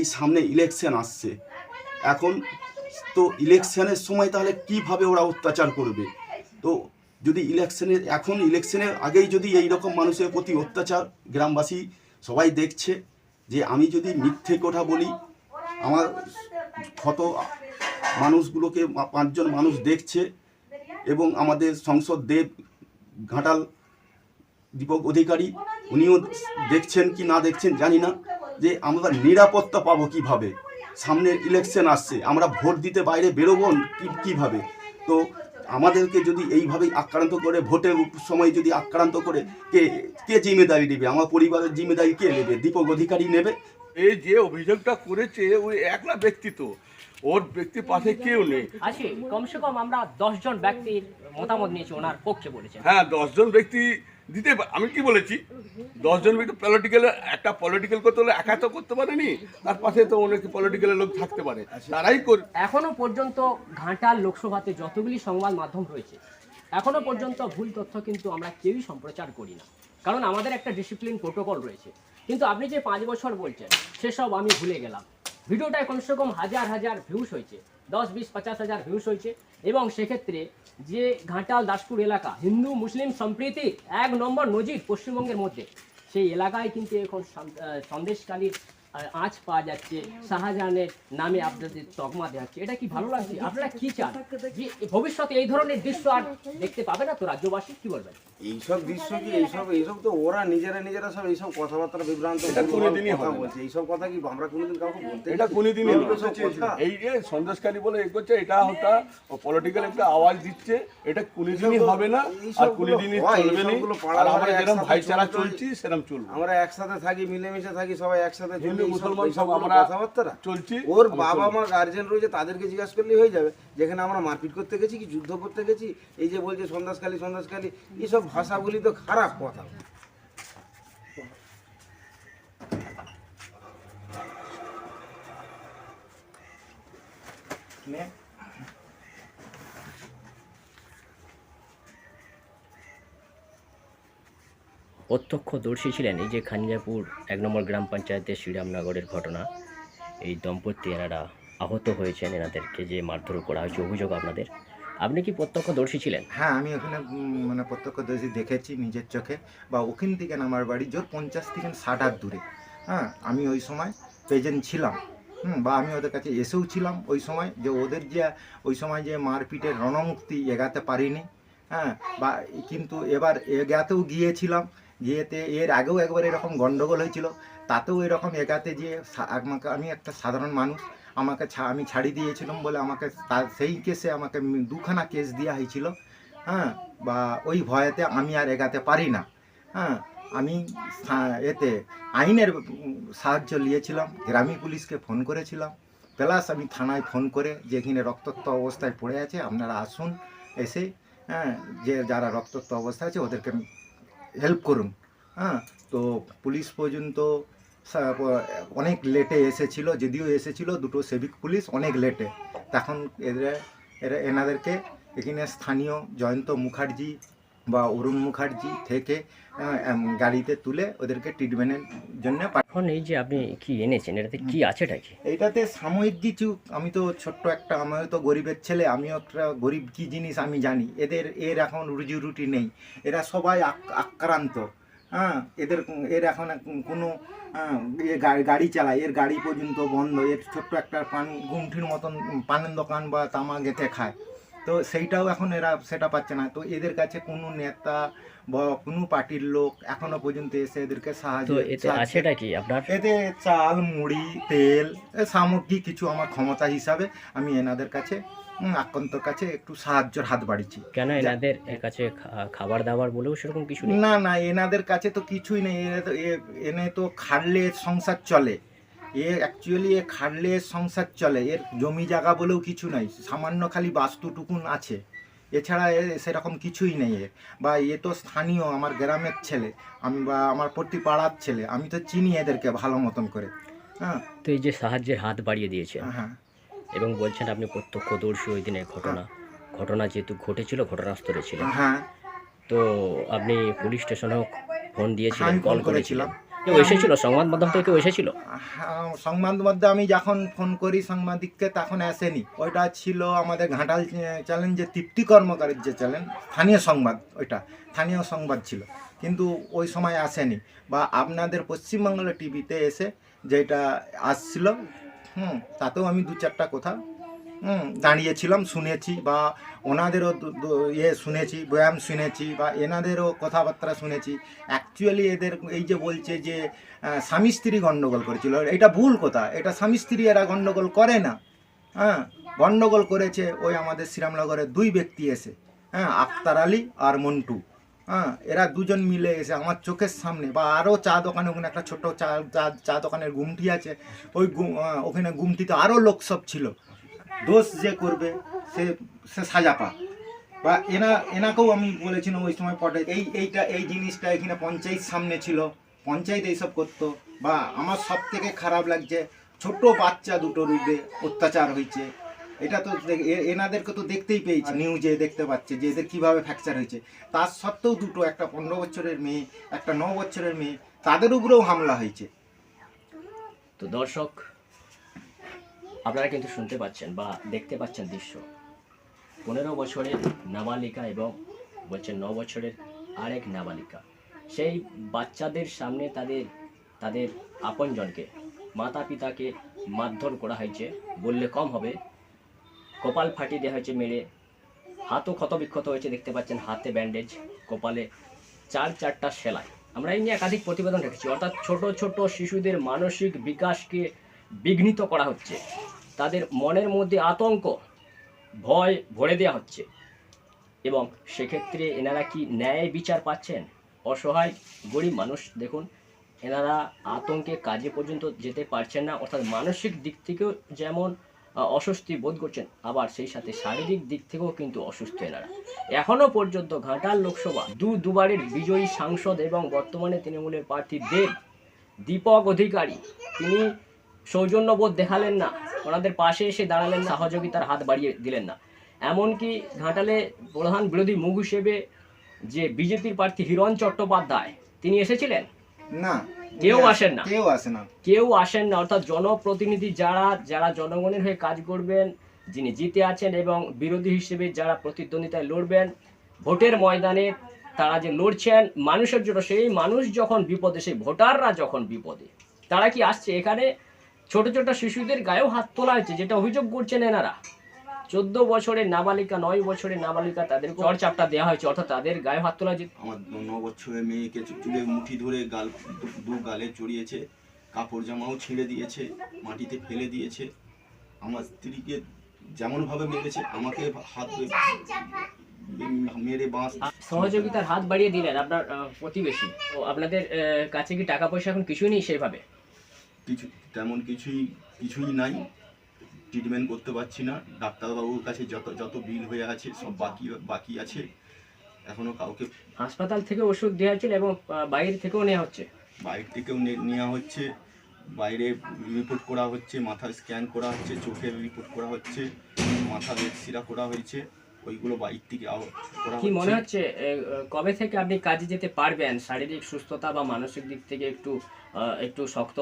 এই সামনে ইলেকশন আসছে। এখন তো ইলেকশনের সময় তাহলে কীভাবে ওরা অত্যাচার করবে? তো যদি ইলেকশনের এখন ইলেকশনের আগেই যদি এই রকম মানুষের প্রতি অত্যাচার গ্রামবাসী সবাই দেখছে যে আমি যদি মিথ্যে কথা বলি, আমার ক্ষত মানুষগুলোকে পাঁচজন মানুষ দেখছে এবং আমাদের সংসদ দেব ঘাটাল দীপক অধিকারী, উনিও দেখছেন কি না দেখছেন জানি না। যে আমরা নিরাপত্তা পাবো কীভাবে? সামনের ইলেকশন আসছে আমরা ভোট দিতে বাইরে বেরোবো কি কীভাবে? তো আমাদেরকে যদি এইভাবেই আক্রান্ত করে ভোটের সময় যদি আক্রান্ত করে কে কে জিম্মেদারি নেবে? আমার পরিবারের জিম্মেদারি কে নেবে? দীপক অধিকারী নেবে? এই যে অভিযোগটা করেছে ওই একলা ব্যক্তি তো ওর ব্যক্তির পাশে কেউ নেই। আছে কমসে কম আমরা দশজন ব্যক্তির মতামত নিয়েছি ওনার পক্ষে বলেছেন। হ্যাঁ দশজন ব্যক্তি দিতে আমি কি বলেছি? দশজন ব্যক্তি পলিটিক্যাল একটা পলিটিক্যাল করতে হলে একা তো করতে পারেনি তার পাশে তো অনেক পলিটিক্যালের লোক থাকতে পারে। তারাই কর এখনও পর্যন্ত ঘাটাল লোকসভাতে যতগুলি সংবাদ মাধ্যম রয়েছে এখনও পর্যন্ত ভুল তথ্য কিন্তু আমরা কেউই সম্প্রচার করি না। কারণ আমাদের একটা ডিসিপ্লিন প্রোটোকল রয়েছে। কিন্তু আপনি যে পাঁচ বছর বলছেন সেসব আমি ভুলে গেলাম। ভিডিওটায় কমসে কম হাজার হাজার ভিউস হয়েছে। দশ, বিশ পঞ্চাশ হাজার ভিউস হয়েছে। এবং সেক্ষেত্রে যে ঘাটাল দাসপুর এলাকা, হিন্দু, মুসলিম সম্প্রীতি এক নম্বর নজির পশ্চিমবঙ্গের মধ্যে। সেই এলাকায় কিন্তু এখন সন- সন্দেশকালীর আঁচ পাওয়া যাচ্ছে। শাহজাহানের নামে আপনাদের তকমা দেওয়া হচ্ছে। এটা কি ভালো লাগছে? আপনারা কি চান? যে ভবিষ্যতে এই ধরনের দৃশ্য আর দেখতে পাবে না তো রাজ্যবাসী? কি বলবেন? এইসব দৃশ্য কি এইসব এইসব তো ওরা নিজেরা নিজেরা সব এইসব কথাবার্তা বিভ্রান্ত। কোনোদিনই কথা বলছে। এইসব কথা কি আমরা কোনোদিন কাউকে বলতে এটা কোনোদিনই কথা। এই যে সন্দেশকারী বলে এ করছে এটা হতা পলিটিক্যাল একটা আওয়াজ দিচ্ছে। এটা কোনোদিনই হবে না। আর কোনোদিনই চলবে না। আমরা যেরকম একসাথে ভাইচারা চলছি সেরকম চলবো। আমরা একসাথে থাকি মিলেমিশে থাকি সবাই একসাথে চলি, মুসলমান সব আমরা কথাবার্তা চলছি। ওর বাবা মা গার্জেন রয়েছে তাদেরকে জিজ্ঞাসা করলেই হয়ে যাবে। যেখানে আমরা মারপিট করতে গেছি কি যুদ্ধ করতে গেছি এই যে বলছে সন্ধ্যাসকালী সন্ন্যাসকালী এইসব ভাষাগুলি তো খারাপ কথা। প্রত্যক্ষদর্শী ছিলেন এই যে খানিজাপুর এক নম্বর গ্রাম পঞ্চায়েতের শ্রীরামনগরের ঘটনা। এই দম্পতি এনারা আহত হয়েছেন, এনাদেরকে যে মারধর করা হয়েছে, অভিযোগ আপনাদের। আপনি কি প্রত্যক্ষদর্শী ছিলেন? হ্যাঁ আমি ওখানে মানে প্রত্যক্ষদর্শী দেখেছি নিজের চোখে, বা ওখান থেকে আমার বাড়ি জোর পঞ্চাশ থেকে ষাট হাত দূরে। হ্যাঁ আমি ওই সময় প্রেজেন্ট ছিলাম, হুম, বা আমি ওদের কাছে এসেও ছিলাম ওই সময় যে ওদের যে, ওই সময় যে মারপিটের রণমুক্তি এগাতে পারিনি হ্যাঁ বা কিন্তু এবার এগাতেও গিয়েছিলাম গিয়েতে এর আগেও একবার এরকম গন্ডগোল হয়েছিল, তাতেও এরকম এগাতে যে আমাকে, আমি একটা সাধারণ মানুষ, আমাকে আমি ছাড়ি দিয়েছিলাম বলে আমাকে সেই কেসে আমাকে দুখানা কেস দেওয়া হয়েছিল হ্যাঁ বা ওই ভয়েতে আমি আর এগাতে পারি না হ্যাঁ আমি এতে আইনের সাহায্য নিয়েছিলাম, গ্রামী পুলিশকে ফোন করেছিলাম, প্লাস আমি থানায় ফোন করে যেখানে রক্তত্ব অবস্থায় পড়ে আছে, আপনারা আসুন, এসে হ্যাঁ যে যারা রক্তত্ব অবস্থায় আছে, ওদেরকে হেল্প করুন। হ্যাঁ তো পুলিশ পর্যন্ত অনেক লেটে এসেছিল, যদিও এসেছিল দুটো সেভিক পুলিশ, অনেক লেটে তখন এদের, এরা, এনাদেরকে এখানে স্থানীয় জয়ন্ত মুখার্জি বা অরুণ মুখার্জি থেকে গাড়িতে তুলে ওদেরকে ট্রিটমেন্টের জন্য এখন এই যে আপনি কি এনেছেন এটাতে কি আছেটা কি এটাতে সাময়িক কিছু আমি তো ছোট্ট একটা আমিও তো গরিবের ছেলে আমিও একটা গরিব কি জিনিস আমি জানি। এদের এর এখন রুজি রুটি নেই। এরা সবাই আক- আক্রান্ত। হ্যাঁ এদের এর এখন কোনো গাড়ি চালায় এর গাড়ি পর্যন্ত বন্ধ এর ছোট্ট একটা পান গুমঠির মতন পানের দোকান বা তামা গেঁথে খায়। তো সেইটাও এখন এরা সেটা পাচ্ছে না। তো এদের কাছে কোনো নেতা বা কোনো পার্টির লোক এখনও পর্যন্ত এসে এদেরকে সাহায্য আছেটা কি আপনার? এতে চাল মুড়ি তেল এ সামগ্রিক কিছু আমার ক্ষমতা হিসাবে আমি এনাদের কাছে আক্রান্তর কাছে একটু সাহায্যের হাত বাড়িয়েছি। কেন এনাদের কাছে খাবার দাবার বলেও সেরকম কিছু না না এনাদের কাছে তো কিছুই নেই। এনে তো এ- এনে তো খাটলে সংসার চলে। এ অ্যাকচুয়ালি এ খাটলে এর সংসার চলে এর জমি জায়গা বলেও কিছু নাই সামান্য খালি বাস্তুটুকুন আছে। এছাড়া এ সেরকম কিছুই নেই এর। বা এ তো স্থানীয় আমার গ্রামের ছেলে আমি বা আমার প্রতি পাড়ার ছেলে আমি তো চিনি এদেরকে ভালো মতন করে। হ্যাঁ। তো এই যে সাহায্যের হাত বাড়িয়ে দিয়েছেন। হ্যাঁ। এবং বলছেন আপনি প্রত্যক্ষদর্শী ওই দিনের ঘটনা। ঘটনা যেহেতু ঘটেছিল ঘটনাস্থলে ছিলেন। হ্যাঁ। তো আপনি পুলিশ স্টেশনেও ফোন দিয়েছিলেন কল ফোন করেছিলাম। কেউ এসেছিল? সংবাদ মাধ্যম থেকে কেউ এসেছিল? হ্যাঁ, সংবাদ মধ্যে আমি যখন ফোন করি সাংবাদিককে তখন আসেনি। ওইটা ছিল আমাদের ঘাটাল চ্যালেঞ্জের তৃপ্তি কর্মকারের যে চ্যালেঞ্জ স্থানীয় সংবাদ ওইটা স্থানীয় সংবাদ ছিল। কিন্তু ওই সময় আসেনি। বা আপনাদের পশ্চিমবাংলা টিভিতে এসে যেটা আসছিল হুম তাতেও আমি দু চারটা কথা দাঁড়িয়েছিলাম, শুনেছি বা ওনাদেরও ইয়ে শুনেছি বয়ান শুনেছি বা এনাদেরও কথাবার্তা শুনেছি। অ্যাকচুয়ালি এদের এই যে বলছে যে স্বামী স্ত্রী গণ্ডগোল করেছিল, এটা ভুল কথা, এটা স্বামী স্ত্রী এরা গণ্ডগোল করে না। হ্যাঁ গণ্ডগোল করেছে ওই আমাদের শ্রীরামনগরের দুই ব্যক্তি এসে হ্যাঁ আক্তার আলী আর মন্টু। হ্যাঁ এরা দুজন মিলে এসে আমার চোখের সামনে বা আরও চা দোকানে, ওখানে একটা ছোট চা চা চা দোকানের গুমটি আছে, ওই ওখানে গুমটিতে আরও লোক সব ছিল। দোষ যে করবে, সে সে সাজা পা বা এনা, এনাকেও আমি বলেছিলাম ওই সময় পটে এই, এইটা, এই জিনিসটা এখানে পঞ্চায়েত সামনে ছিল। পঞ্চায়েত এইসব করতো। বা আমার সব থেকে খারাপ লাগছে, ছোট বাচ্চা দুটোর উপরে অত্যাচার হয়েছে। এটা তো এনাদেরকে তো দেখতেই পেয়েছি নিউজে দেখতে পাচ্ছে যে এদের কীভাবে ফ্র্যাকচার হয়েছে। তার সত্ত্বেও দুটো, একটা পনেরো বছরের মেয়ে, একটা ন বছরের মেয়ে, তাদের উপরেও হামলা হয়েছে। তো দর্শক আপনারা কিন্তু শুনতে পাচ্ছেন বা দেখতে পাচ্ছেন দৃশ্য। পনেরো বছরের নাবালিকা এবং বলছেন ন বছরের আরেক নাবালিকা। সেই বাচ্চাদের সামনে তাদের তাদের আপনজনকে মাতা পিতাকে মারধর করা হয়েছে। বললে কম হবে। কপাল ফাটিয়ে দেওয়া হয়েছে মেরে। হাতও ক্ষতবিক্ষত হয়েছে, দেখতে পাচ্ছেন হাতে ব্যান্ডেজ, কপালে চার চারটা সেলাই। আমরা এই নিয়ে একাধিক প্রতিবেদন রেখেছি। অর্থাৎ ছোট ছোট শিশুদের মানসিক বিকাশকে বিঘ্নিত করা হচ্ছে। তাদের মনের মধ্যে আতঙ্ক, ভয় ভরে দেওয়া হচ্ছে। এবং সেক্ষেত্রে এনারা কি ন্যায় বিচার পাচ্ছেন? অসহায়, গরিব মানুষ, দেখুন, এনারা আতঙ্কে কাজে পর্যন্ত যেতে পারছেন না। অর্থাৎ মানসিক দিক থেকেও যেমন অস্বস্তি বোধ করছেন, আবার সেই সাথে শারীরিক দিক থেকেও কিন্তু অসুস্থ এনারা। এখনও পর্যন্ত ঘাটাল লোকসভা দু, দুবারের বিজয়ী সাংসদ এবং বর্তমানে তৃণমূলের প্রার্থী দেব, দীপক অধিকারী। তিনি সৌজন্যবোধ দেখালেন না। ওনাদের পাশে এসে দাঁড়ালেন না সহযোগিতার হাত বাড়িয়ে দিলেন না। এমনকি ঘাটালে প্রধান বিরোধী মুখ হিসেবে যে বিজেপির প্রার্থী হিরণ চট্টোপাধ্যায় তিনি এসেছিলেন? না। কেউ আসেন না। কেউ আসে না। কেউ আসেন না। অর্থাৎ জনপ্রতিনিধি যারা যারা জনগণের হয়ে কাজ করবেন যিনি জিতে আছেন এবং বিরোধী হিসেবে যারা প্রতিদ্বন্দ্বিতায় লড়বেন ভোটের ময়দানে তারা যে লড়ছেন মানুষের জন্য সেই মানুষ যখন বিপদে সেই ভোটাররা যখন বিপদে তারা কি আসছে এখানে? ছোট ছোট শিশুদের গায়েও হাত তোলা হয়েছে যেটা অভিযোগ করছেন এনারা। চোদ্দ বছরের নাবালিকা নয় বছরের নাবালিকা তাদের চড়চাপটা দেওয়া হয়েছে অর্থাৎ তাদের গায়ে হাত তোলা হয়েছে। আমার ন বছরের মেয়েকে চুলে মুঠি ধরে গাল দু- গালে চড়িয়েছে কাপড় জামাও ছিঁড়ে দিয়েছে মাটিতে ফেলে দিয়েছে। আমার স্ত্রীকে যেমনভাবে মেরেছে আমাকে হাত মেরে বাঁশ সহযোগিতার হাত বাড়িয়ে দিলেন আপনার প্রতিবেশী। তো আপনাদের কাছে কি টাকা পয়সা এখন কিছুই নেই সেইভাবে? কিছু তেমন কিছুই কিছুই নাই। ট্রিটমেন্ট করতে পারছি না। ডাক্তারবাবুর কাছে যত যত বিল হয়ে আছে সব বাকি বাকি আছে। এখনও কাউকে হাসপাতাল থেকে ওষুধ দেওয়া হচ্ছিল এবং বাইরে থেকেও নেওয়া হচ্ছে। বাইরে থেকেও নেওয়া হচ্ছে। বাইরে রিপোর্ট করা হচ্ছে মাথার স্ক্যান করা হচ্ছে চোখের রিপোর্ট করা হচ্ছে মাথার এক্সিরা করা হয়েছে। ওইগুলো বাইর থেকে করা কি মনে হচ্ছে। কবে থেকে আপনি কাজে যেতে পারবেন? শারীরিক সুস্থতা বা মানসিক দিক থেকে একটু একটু শক্ত?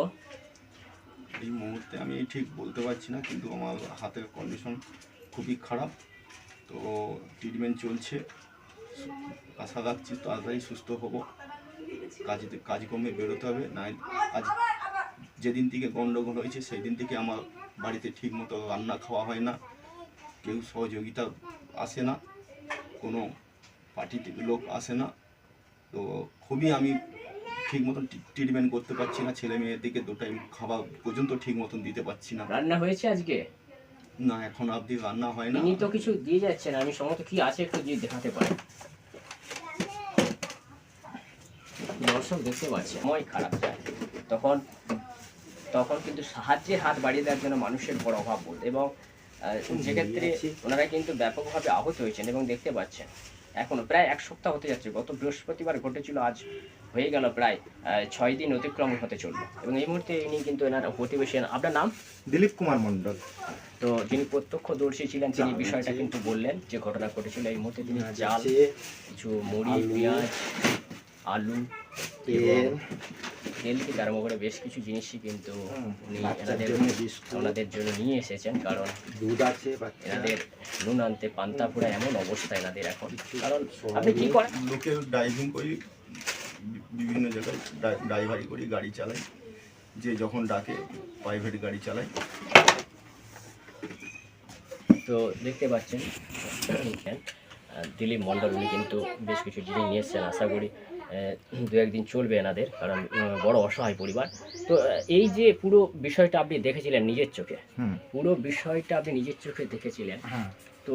এই মুহূর্তে আমি ঠিক বলতে পারছি না, কিন্তু আমার হাতের কন্ডিশন খুবই খারাপ। তো ট্রিটমেন্ট চলছে। আশা রাখছি তাড়াতাড়ি সুস্থ হব। কাজে কাজকর্মে বেরোতে হবে। না আজ যেদিন থেকে গণ্ডগোল হয়েছে সেই দিন থেকে আমার বাড়িতে ঠিক মতো রান্না খাওয়া হয় না। কেউ সহযোগিতা আসে না। কোনো পার্টি লোক আসে না। তো খুবই আমি ঠিক মতন ট্রিটমেন্ট করতে পারছি না ছেলে মেয়েদেরকে দু টাইম খাবার পর্যন্ত ঠিক মতন দিতে পারছি না। রান্না হয়েছে আজকে? না এখন অবধি রান্না হয় না। ইনি তো কিছু দিয়ে যাচ্ছেন আমি সমস্ত কি আছে একটু দিয়ে দেখাতে পারি দর্শক দেখতে পাচ্ছে সময় খারাপ যায়। তখন তখন কিন্তু সাহায্যের হাত বাড়িয়ে দেওয়ার জন্য মানুষের বড় অভাব বোধ। এবং সেক্ষেত্রে ওনারা কিন্তু ব্যাপকভাবে আহত হয়েছেন এবং দেখতে পাচ্ছেন। এখনও প্রায় এক সপ্তাহ হতে যাচ্ছে। গত বৃহস্পতিবার ঘটেছিল আজ হয়ে গেল প্রায় ছয় দিন অতিক্রম হতে চলল। এবং এই মুহূর্তে ইনি কিন্তু এনার প্রতিবেশী আপনার নাম? দিলীপ কুমার মণ্ডল। তো যিনি প্রত্যক্ষদর্শী ছিলেন তিনি বিষয়টা কিন্তু বললেন যে ঘটনা ঘটেছিল। এই মুহূর্তে তিনি জাল কিছু মুড়ি পেঁয়াজ আলু তেল তেল থেকে আরম্ভ করে বেশ কিছু জিনিসই কিন্তু উনি এনাদের ওনাদের জন্য নিয়ে এসেছেন কারণ দুধ আছে এনাদের নুন আনতে পান্তা পুরা এমন অবস্থা এনাদের এখন। কারণ আপনি কি করেন? লোকের ড্রাইভিং করি বিভিন্ন জায়গায় ড্রাইভারি করি গাড়ি চালাই। যে যখন ডাকে প্রাইভেট গাড়ি চালাই। তো দেখতে পাচ্ছেন দিলীপ মণ্ডল উনি কিন্তু বেশ কিছু জিনিস নিয়ে এসছেন আশা করি দু একদিন চলবে এনাদের কারণ বড় অসহায় পরিবার। তো এই যে পুরো বিষয়টা আপনি দেখেছিলেন নিজের চোখে পুরো বিষয়টা আপনি নিজের চোখে দেখেছিলেন হ্যাঁ। তো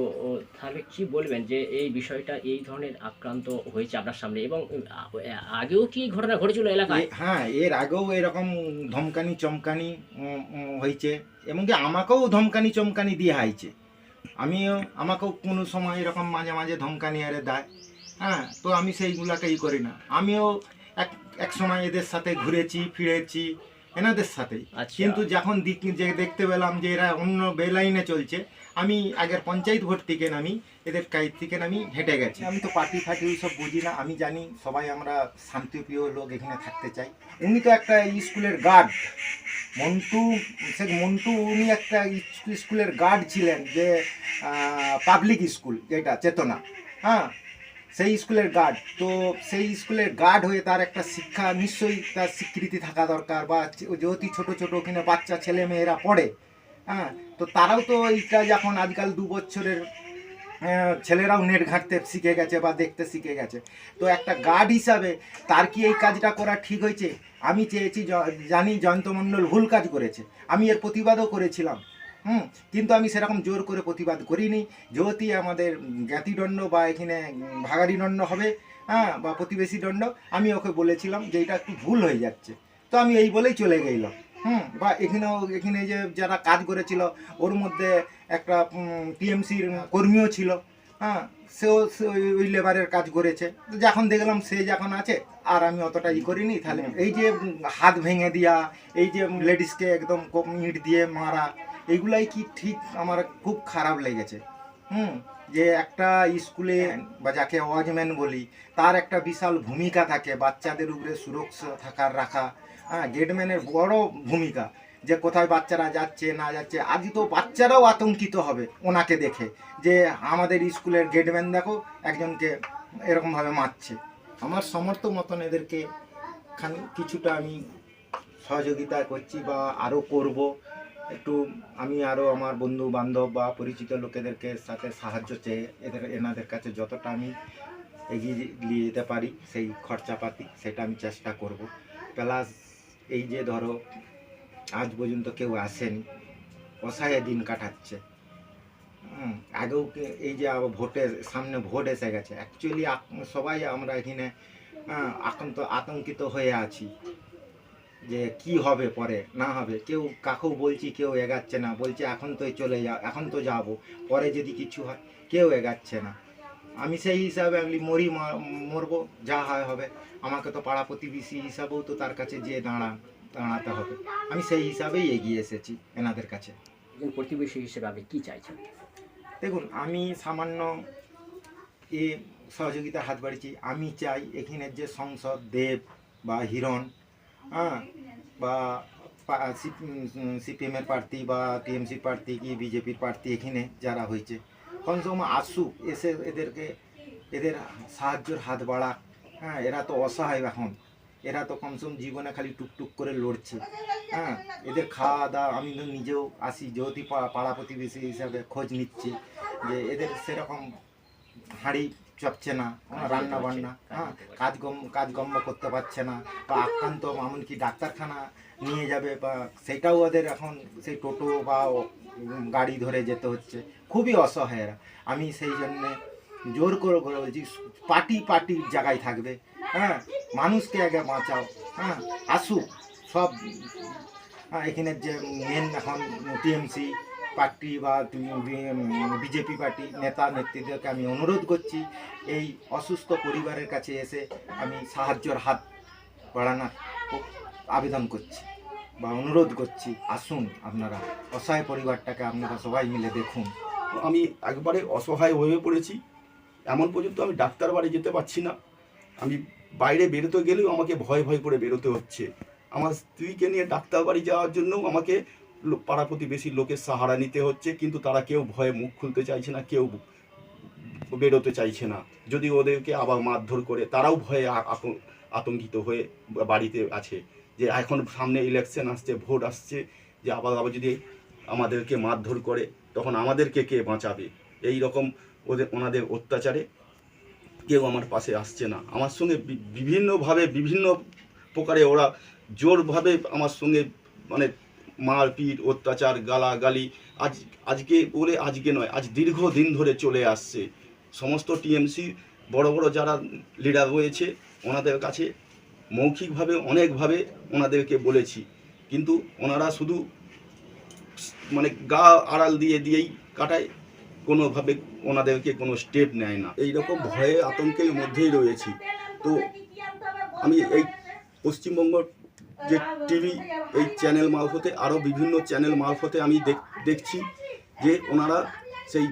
তাহলে কি বলবেন যে এই বিষয়টা এই ধরনের আক্রান্ত হয়েছে আপনার সামনে? এবং আগেও কি ঘটনা ঘটেছিল এলাকায়? হ্যাঁ এর আগেও এরকম ধমকানি চমকানি হয়েছে এমনকি আমাকেও ধমকানি চমকানি দিয়ে হাইছে। আমিও আমাকেও কোনো সময় এরকম মাঝে মাঝে ধমকানি আরে দেয়। হ্যাঁ তো আমি সেইগুলাকে ই করি না। আমিও এক এক সময় এদের সাথে ঘুরেছি ফিরেছি এনাদের সাথেই। আচ্ছা। কিন্তু যখন দিক- যে দেখতে পেলাম যে এরা অন্য বেলাইনে চলছে আমি আগের পঞ্চায়েত ভোট থেকে নামি এদের কাছ থেকে নামি হেঁটে গেছি। আমি তো পার্টি ফার্টি সব বুঝি না আমি জানি সবাই আমরা শান্তিপ্রিয় লোক এখানে থাকতে চাই। উনি তো একটা স্কুলের গার্ড মন্টু সে মন্টু উনি একটা স্কুলের গার্ড ছিলেন যে পাবলিক স্কুল যেটা চেতনা। হ্যাঁ সেই স্কুলের গার্ড তো সেই স্কুলের গার্ড হয়ে তার একটা শিক্ষা নিশ্চয়ই তার স্বীকৃতি থাকা দরকার বা যেহেতু ছোট ছোট ওখানে বাচ্চা, ছেলে মেয়েরা পড়ে হ্যাঁ তো তারাও তো এইটা যখন আজকাল দু বছরের ছেলেরাও নেট ঘাঁটতে শিখে গেছে বা দেখতে শিখে গেছে। তো একটা গার্ড হিসাবে তার কি এই কাজটা করা ঠিক হয়েছে? আমি চেয়েছি জানি জয়ন্ত মণ্ডল ভুল কাজ করেছে। আমি এর প্রতিবাদও করেছিলাম। হুম কিন্তু আমি সেরকম জোর করে প্রতিবাদ করিনি। যেহেতু আমাদের জ্ঞাতিদণ্ড বা এখানে ভাগাড়ি দণ্ড হবে হ্যাঁ বা প্রতিবেশী দণ্ড আমি ওকে বলেছিলাম যে এটা একটু ভুল হয়ে যাচ্ছে। তো আমি এই বলেই চলে গেলাম হুম বা এখানেও এখানে যে যারা কাজ করেছিল ওর মধ্যে একটা টিএমসির কর্মীও ছিল হ্যাঁ সেও সে ওই- লেবারের কাজ করেছে। তো যখন দেখলাম সে যখন আছে আর আমি অতটা ই করিনি তাহলে এই যে হাত ভেঙে দেওয়া এই যে লেডিসকে একদম ইট দিয়ে মারা এইগুলাই কি ঠিক? আমার খুব খারাপ লেগেছে। হুম? যে একটা স্কুলে বা যাকে ওয়াচম্যান বলি, তার একটা বিশাল ভূমিকা থাকে বাচ্চাদের উপরে সুরক্ষা থাকার রাখা। হ্যাঁ গেটম্যানের বড় ভূমিকা। যে কোথায় বাচ্চারা যাচ্ছে, না যাচ্ছে আজ তো বাচ্চারাও আতঙ্কিত হবে ওনাকে দেখে। যে আমাদের স্কুলের গেটম্যান দেখো, একজনকে এরকমভাবে মারছে। আমার সমর্থ মতন এদেরকে কিছুটা আমি সহযোগিতা করছি বা আরও করব। একটু আমি আরও আমার বন্ধু, বান্ধব বা পরিচিত লোকেদেরকে সাথে সাহায্য চেয়ে এদের, এনাদের কাছে যতটা আমি এগিয়ে নিয়ে যেতে পারি, সেই খরচাপাতি, সেটা আমি চেষ্টা করব। প্লাস এই যে ধরো, আজ পর্যন্ত কেউ আসেনি, অসহায় দিন কাটাচ্ছে। আগেও এই যে ভোটের, সামনে ভোট এসে গেছে। অ্যাকচুয়ালি সবাই আমরা এখানে আতঙ্ক, আতঙ্কিত হয়ে আছি। যে কি হবে পরে না হবে। কেউ কাকেও বলছি কেউ এগাচ্ছে না বলছে এখন তো চলে যাও এখন তো যাব পরে যদি কিছু হয় কেউ এগাচ্ছে না। আমি সেই হিসাবে আমি মরি মরবো যা হয় হবে। আমাকে তো পাড়া প্রতিবেশী হিসাবেও তো তার কাছে যেয়ে দাঁড়া দাঁড়াতে হবে। আমি সেই হিসাবেই এগিয়ে এসেছি এনাদের কাছে। প্রতিবেশী হিসেবে আপনি কি চাইছেন? দেখুন আমি সামান্য এ সহযোগিতা হাত বাড়িয়েছি। আমি চাই এখানের যে সংসদ দেব বা হিরণ হ্যাঁ বা সিপিএমের প্রার্থী বা টিএমসি প্রার্থী কি বিজেপির প্রার্থী এখানে যারা হয়েছে? কম আসুক এসে এদেরকে, এদের সাহায্যের হাত বাড়াক হ্যাঁ এরা তো অসহায় এখন। এরা তো কমসে কম জীবনে খালি টুকটুক করে লড়ছে। হ্যাঁ এদের খাওয়া দাওয়া আমি তো নিজেও আসি পা- পাড়া প্রতিবেশী হিসাবে খোঁজ নিচ্ছি যে এদের সেরকম হাঁড়ি চপছে না রান্না বান্না হ্যাঁ কাজকর্ম কাজকর্ম করতে পারছে না বা আক্রান্ত এমনকি ডাক্তারখানা নিয়ে যাবে বা সেটাও ওদের এখন সেই টোটো বা গাড়ি ধরে যেতে হচ্ছে। খুবই অসহায় এরা আমি সেই জন্যে জোর করে করে বলছি পার্টি পার্টির জায়গায় থাকবে হ্যাঁ মানুষকে আগে বাঁচাও হ্যাঁ আসুক সব হ্যাঁ, এখানের যে মেন এখন টিএমসি পার্টি বা বিজেপি পার্টি নেতা নেত্রীদেরকে আমি অনুরোধ করছি, এই অসুস্থ পরিবারের কাছে এসে আমি সাহায্যের হাত বাড়ানোর আবেদন করছি বা অনুরোধ করছি, আসুন আপনারা অসহায় পরিবারটাকে আপনারা সবাই মিলে দেখুন। আমি একবারে অসহায় হয়ে পড়েছি, এমন পর্যন্ত আমি ডাক্তার বাড়ি যেতে পারছি না। আমি বাইরে বেরোতে গেলেও আমাকে ভয় ভয় করে বেরোতে হচ্ছে। আমার স্ত্রীকে নিয়ে ডাক্তার বাড়ি যাওয়ার জন্যও আমাকে পাড়া প্রতিবেশী লোকের সাহারা নিতে হচ্ছে, কিন্তু তারা কেউ ভয়ে মুখ খুলতে চাইছে না, কেউ বেরোতে চাইছে না। যদি ওদেরকে আবার মারধর করে, তারাও ভয়ে আতঙ্কিত হয়ে বাড়িতে আছে যে এখন সামনে ইলেকশন আসছে, ভোট আসছে, যে আবার আবার যদি আমাদেরকে মারধর করে, তখন আমাদেরকে কে বাঁচাবে? এই রকম ওদের ওনাদের অত্যাচারে কেউ আমার পাশে আসছে না। আমার সঙ্গে বিভিন্নভাবে, বিভিন্ন প্রকারে ওরা জোরভাবে আমার সঙ্গে মানে মারপিট, অত্যাচার, গালাগালি, আজ, আজকে বলে আজকে নয়, আজ দীর্ঘদিন ধরে চলে আসছে। সমস্ত টিএমসি বড় বড় যারা লিডার রয়েছে, ওনাদের কাছে মৌখিকভাবে, অনেকভাবে ওনাদেরকে বলেছি। কিন্তু ওনারা শুধু মানে গা আড়াল দিয়ে, দিয়েই কাটায়, কোনোভাবে ওনাদেরকে কোনো স্টেপ নেয় না। এই রকম ভয়ে আতঙ্কের মধ্যেই রয়েছি। তো আমি এই পশ্চিমবঙ্গ যে টিভি, এই চ্যানেল মারফতে আরও বিভিন্ন চ্যানেল মারফতে আমি দেখ- দেখছি যে ওনারা সেই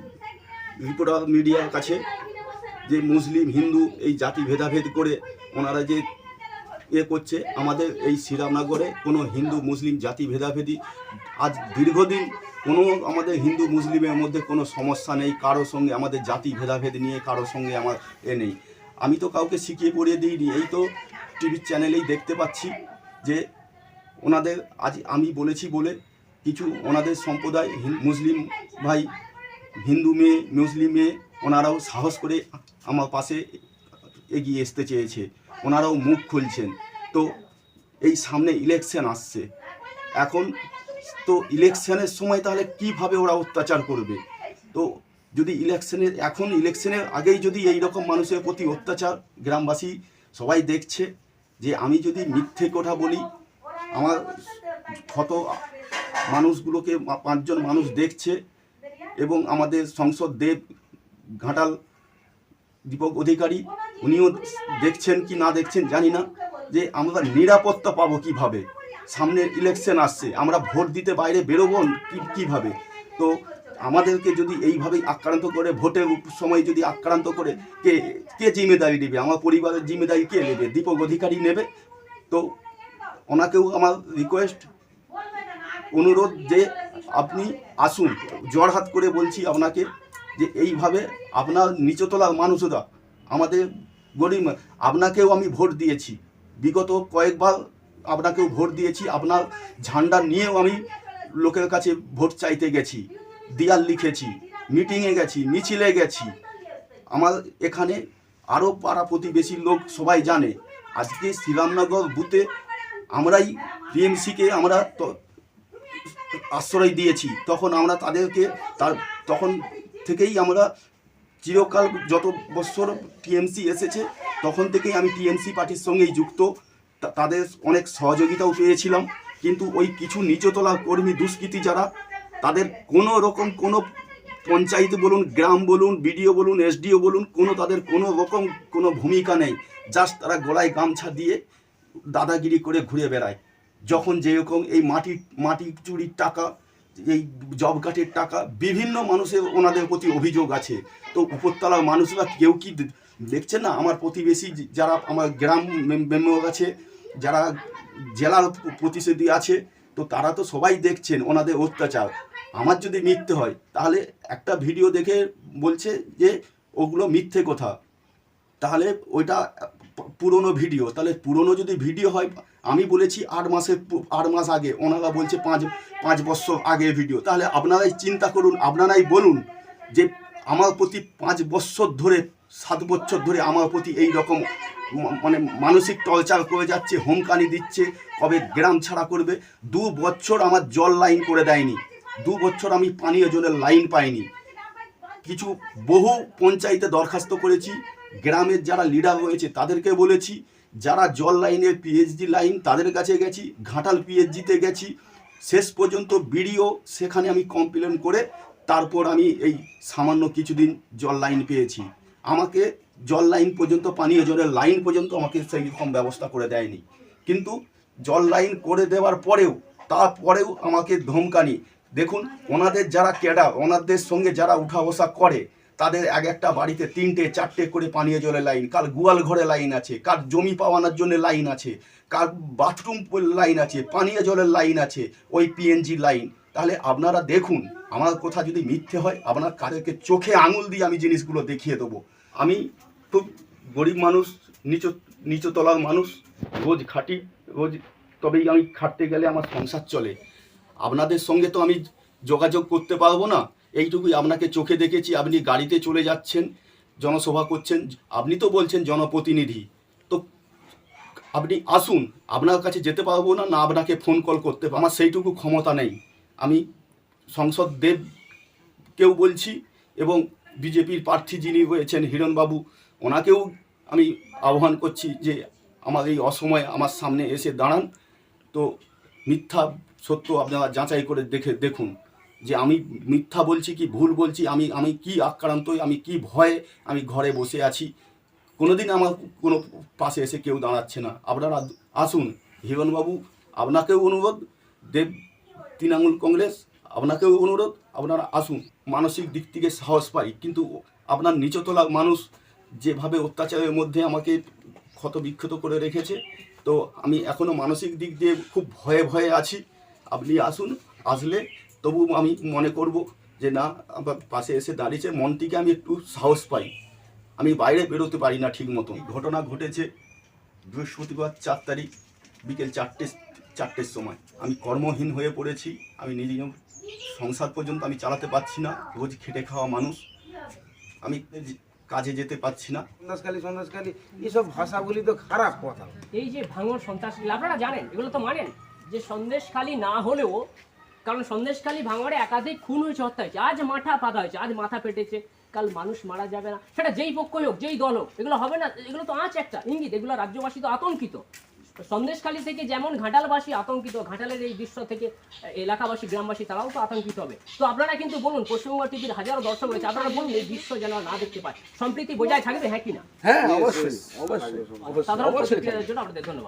রিপোর্টার মিডিয়ার কাছে যে মুসলিম, হিন্দু এই জাতি ভেদাভেদ করে ওনারা যে এ করছে, আমাদের এই শ্রীরামনগরে কোনো হিন্দু, মুসলিম জাতি ভেদাভেদি আজ দীর্ঘদিন কোনো আমাদের হিন্দু, মুসলিমের মধ্যে কোনো সমস্যা নেই কারোর সঙ্গে আমাদের জাতি ভেদাভেদ নিয়ে কারোর সঙ্গে আমার এ নেই। আমি তো কাউকে শিখিয়ে পড়িয়ে দিইনি, এই তো টিভির চ্যানেলেই দেখতে পাচ্ছি। যে ওনাদের আজ আমি বলেছি বলে কিছু ওনাদের সম্প্রদায় মুসলিম ভাই, হিন্দু মেয়ে, মুসলিম মেয়ে, ওনারাও সাহস করে আমার পাশে এগিয়ে আসতে চেয়েছে। ওনারাও মুখ খুলছেন। তো এই সামনে ইলেকশন আসছে। এখন তো ইলেকশনের সময় তাহলে কীভাবে ওরা অত্যাচার করবে? তো যদি ইলেকশনের এখন ইলেকশনের আগেই যদি এই রকম মানুষের প্রতি অত্যাচার, গ্রামবাসী সবাই দেখছে যে আমি যদি মিথ্যে কথা বলি, আমার ক্ষত মানুষগুলোকে পাঁচজন মানুষ দেখছে এবং আমাদের সংসদ দেব ঘাটাল দীপক অধিকারী, উনিও দেখছেন কি না দেখছেন জানি না, যে আমরা নিরাপত্তা পাবো কীভাবে? সামনের ইলেকশন আসছে, আমরা ভোট দিতে বাইরে বেরোবো কীভাবে? তো আমাদেরকে যদি এইভাবেই আক্রান্ত করে, ভোটের সময় যদি আক্রান্ত করে, কে কে জিম্মেদারি নেবে? আমার পরিবারের জিম্মেদারি কে নেবে? দীপক অধিকারী নেবে? তো ওনাকেও আমার রিকোয়েস্ট অনুরোধ যে আপনি আসুন। জড়হাত করে বলছি আপনাকে যে এইভাবে আপনার নিচতলার মানুষরা, আমাদের গরিব আপনাকেও আমি ভোট দিয়েছি। বিগত কয়েকবার আপনাকেও ভোট দিয়েছি। আপনার ঝান্ডা নিয়েও আমি লোকের কাছে ভোট চাইতে গেছি। দিয়াল লিখেছি মিটিংয়ে গেছি, মিছিলে গেছি। আমার এখানে আরও পাড়া প্রতিবেশী লোক সবাই জানে, আজকে শ্রীরামনগর বুথে আমরাই টিএমসিকে আমরা আশ্রয় দিয়েছি। তখন আমরা তাদেরকে তার, তখন থেকেই আমরা চিরকাল যত বছর টিএমসি এসেছে, তখন থেকেই আমি টিএমসি পার্টির সঙ্গেই যুক্ত। তাদের অনেক সহযোগিতাও পেয়েছিলাম। কিন্তু ওই কিছু নিচতলা কর্মী দুষ্কৃতী যারা তাদের কোনো রকম কোনো পঞ্চায়েত বলুন, গ্রাম বলুন, বিডিও বলুন, এসডিও বলুন, কোনো তাদের কোনো রকম কোনো ভূমিকা নেই। জাস্ট তারা গলায় গামছা দিয়ে দাদাগিরি করে ঘুরে বেড়ায়। যখন যেরকম এই মাটি মাটি চুরির টাকা, এই জব কার্ডের টাকা, বিভিন্ন মানুষের ওনাদের প্রতি অভিযোগ আছে। তো উপরতলার মানুষরা কেউ কি দেখছে না? আমার প্রতিবেশী যারা আমার গ্রাম মেম্বার আছে, যারা জেলার প্রতিনিধি আছে তো তারা তো সবাই দেখছেন, ওনাদের অত্যাচার। আমার যদি মিথ্যে হয়, তাহলে একটা ভিডিও দেখে বলছে যে ওগুলো মিথ্যে কথা। তাহলে ওইটা পুরনো ভিডিও। তাহলে পুরনো যদি ভিডিও হয়, আমি বলেছি আট মাসের আট মাস আগে, ওনারা বলছে পাঁচ পাঁচ বছর আগে ভিডিও। তাহলে আপনারাই চিন্তা করুন, আপনারাই বলুন যে আমার প্রতি পাঁচ বছর ধরে, সাত বছর ধরে আমার প্রতি এই রকম মানে মানসিক টর্চার করে যাচ্ছে হোমকানি দিচ্ছে, কবে গ্রাম ছাড়া করবে? দু বছর আমার জল লাইন করে দেয়নি। দু বছর আমি পানীয় জলের লাইন পাইনি। কিছু বহু পঞ্চায়েতে দরখাস্ত করেছি। গ্রামের যারা লিডার রয়েছে তাদেরকে বলেছি, যারা জল লাইনের পিএইচডি লাইন তাদের কাছে গেছি, ঘাটাল পিএইচডিতে গেছি। শেষ পর্যন্ত বিডিও সেখানে আমি কমপ্লেন করে তারপর আমি এই সামান্য কিছুদিন জল লাইন পেয়েছি। আমাকে জল লাইন পর্যন্ত, পানীয় জলের লাইন পর্যন্ত আমাকে সেই রকম ব্যবস্থা করে দেয়নি। কিন্তু জল লাইন করে দেওয়ার পরেও, তারপরেও আমাকে ধমকানি দেখুন, ওনাদের যারা ক্যাডার, ওনাদের সঙ্গে যারা উঠা বসা করে, তাদের এক একটা বাড়িতে তিনটে, চারটে করে পানীয় জলের লাইন, কার গোয়াল ঘরে লাইন আছে, কার জমি পাওয়ানোর জন্য লাইন আছে, কার বাথরুম লাইন আছে, পানীয় জলের লাইন আছে, ওই পিএনজি লাইন। তাহলে আপনারা দেখুন, আমার কথা যদি মিথ্যে হয়, আপনার কাদেরকে চোখে আঙুল দিয়ে আমি জিনিসগুলো দেখিয়ে দেবো। আমি খুব গরিব মানুষ, নিচ, নিচতলার মানুষ, রোজ খাটি, রোজ তবেই আমি খাটতে গেলে আমার সংসার চলে আপনাদের সঙ্গে তো আমি যোগাযোগ করতে পারব না, এইটুকুই আপনাকে চোখে দেখেছি, আপনি গাড়িতে চলে যাচ্ছেন, জনসভা করছেন, আপনি তো বলছেন জনপ্রতিনিধি তো আপনি আসুন, আপনার কাছে যেতে পারব না না আপনাকে ফোন কল করতে। আমার সেইটুকু ক্ষমতা নেই আমি সংসদ দেবকেও বলছি এবং বিজেপির প্রার্থী যিনি হয়েছেন হিরণবাবু ওনাকেও আমি আহ্বান করছি যে আমার এই অসময়ে আমার সামনে এসে দাঁড়ান। তো মিথ্যা সত্য আপনারা যাচাই করে দেখে দেখুন যে আমি মিথ্যা বলছি কি ভুল বলছি, আমি আমি কি আক্রান্ত আমি কি ভয়ে আমি ঘরে বসে আছি। কোনোদিন আমার কোনো পাশে এসে কেউ দাঁড়াচ্ছে না। আপনারা আসুন, হিরণবাবু, আপনাকেও অনুরোধ, দেব তৃণমূল কংগ্রেস, আপনাকেও অনুরোধ, আপনারা আসুন। মানসিক দিক থেকে সাহস পাই, কিন্তু আপনার নিচতলা মানুষ যেভাবে অত্যাচারের মধ্যে আমাকে ক্ষত বিক্ষত করে রেখেছে, তো আমি এখনও মানসিক দিক দিয়ে খুব ভয়ে ভয়ে আছি। আপনি আসুন, আসলে তবু আমি মনে করব যে না, আমার পাশে এসে দাঁড়িয়েছে মন থেকে আমি একটু সাহস পাই। আমি বাইরে বেরোতে পারি না ঠিক মতো ঘটনা ঘটেছে বৃহস্পতিবার চার তারিখ বিকেল চারটে, চারটের সময়। আমি কর্মহীন হয়ে পড়েছি, আমি নিজে সংসার পর্যন্ত আমি চালাতে পারছি না, রোজ খেটে খাওয়া মানুষ। আমি কাজে যেতে পারছি না। সন্ত্রাসকালী সন্দেশখালী এসব ভাষাগুলি তো খারাপ কথা। এই যে ভাঙর সন্ত্রাস আপনারা জানেন এগুলো তো মানেন যে সন্দেশখালী না হলেও কারণ সন্দেশখালী ভাঙড়ে একাধিক খুন হয়েছে হত্যা হয়েছে আজ মাথা পাতা হয়েছে আজ মাথা পেটেছে কাল মানুষ মারা যাবে না। সেটা যেই পক্ষই হোক যেই দল হোক এগুলো হবে না এগুলো তো আঁচ একটা ইঙ্গিত এগুলো রাজ্যবাসী তো আতঙ্কিত। সন্দেশখালী থেকে যেমন ঘাটালবাসী আতঙ্কিত ঘাটালের এই দৃশ্য থেকে এলাকাবাসী গ্রামবাসী তারাও তো আতঙ্কিত হবে। তো আপনারা কিন্তু বলুন পশ্চিমবঙ্গ টিভির হাজারো দর্শক রয়েছে আপনারা বলুন এই দৃশ্য যেন না দেখতে পায়। সম্প্রীতি বোঝায় থাকবে হ্যাঁ কিনা হ্যাঁ অবশ্যই অবশ্যই অবশ্যই সাধারণ জন্য আপনাদের ধন্যবাদ।